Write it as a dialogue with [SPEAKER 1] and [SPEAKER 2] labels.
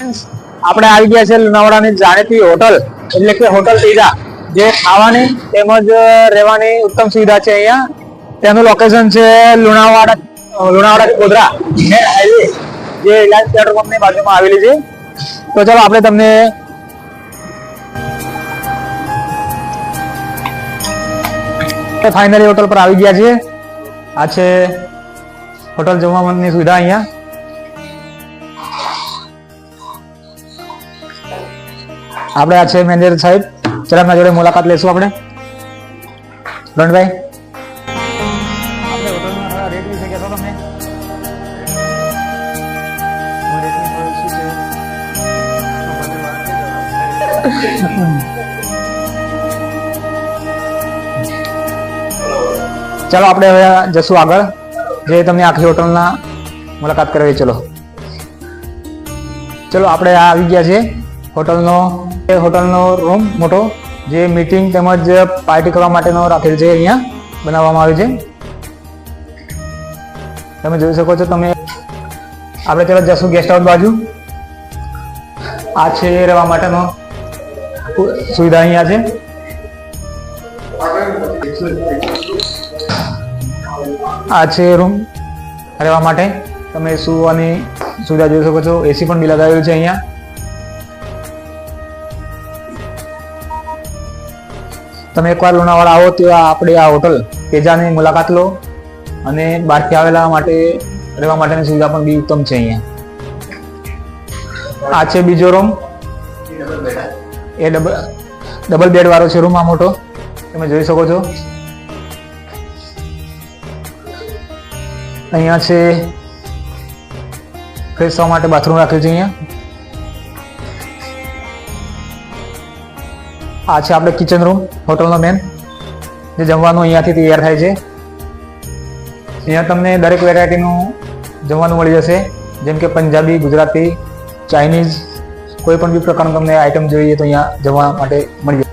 [SPEAKER 1] આપણે આવી ગયા છે લુણાવાડાની જાણીતી હોટલ, એટલે કે હોટલ ટીજા જે ખાવાની તેમજ રહેવાની ઉત્તમ સુવિધા છે અહીંયા. તેનું લોકેશન છે લુણાવાડા લુણાવાડા ગોધરા. હાઈવે જે રિલાયન્સ પેટ્રોલ પંપની બાજુમાં આવેલી છે. તો ચાલો આપણે તમને ફાઇનલી હોટલ પર આવી ગયા છીએ. આ છે હોટલ જમવાની સુવિધા અહીંયા. આપણે આ છે મેનેજર સાહેબ. ચાલો, એમના જોડે મુલાકાત લેશું આપણે. રણભાઈ? ચાલો, આપણે હવે જશું આગળ. જે તમને આખી હોટલના મુલાકાત કરાવી ચલો. ચલો, આપણે આવી ગયા છે હોટલનો, એ હોટલનો રૂમ મોટો, જે મીટિંગ તેમજ પાર્ટી કરવા માટેનો રાખેલ છે અહીંયા બનાવવામાં આવ્યો છે. તમે જોઈ શકો છો, તમે આપણે ચલો જશું ગેસ્ટ હાઉસ બાજુ. આ છે રહેવા માટેનો સુવિધા અહીંયા છે. આ છે રૂમ રહેવા માટે. તમે સુવાની સુવિધા જોઈ શકો છો? એસી પણ બી લગાવેલું છે અહીંયા. તમે એકવાર લુણાવાડા આવો તો આપણે આ હોટલ તેજાની મુલાકાત લો અને બહારથી આવેલા માટે રહેવા માટેની સુવિધા પણ બી ઉત્તમ છે અહીંયા. આ છે બીજો રૂમ એ ડબલ ડબલ બેડ વાળો છે રૂમ આ મોટો. તમે જોઈ શકો છો. અહીંયા છે, ફ્રેશ થવા માટે બાથરૂમ રાખ્યું છે અહીંયા. આ છે આપણે કિચન રૂમ હોટલનો મેન જે જમવાનું અહીંયાથી તૈયાર થાય છે. અહીંયા તમને દરેક વેરાયટીનું જમવાનું મળી જશે. જેમ કે પંજાબી, ગુજરાતી ચાઇનીઝ કોઈ પણ બી પ્રકારનું તમને આઈટમ જોઈએ તો અહીંયા જમવા માટે મળી જશે.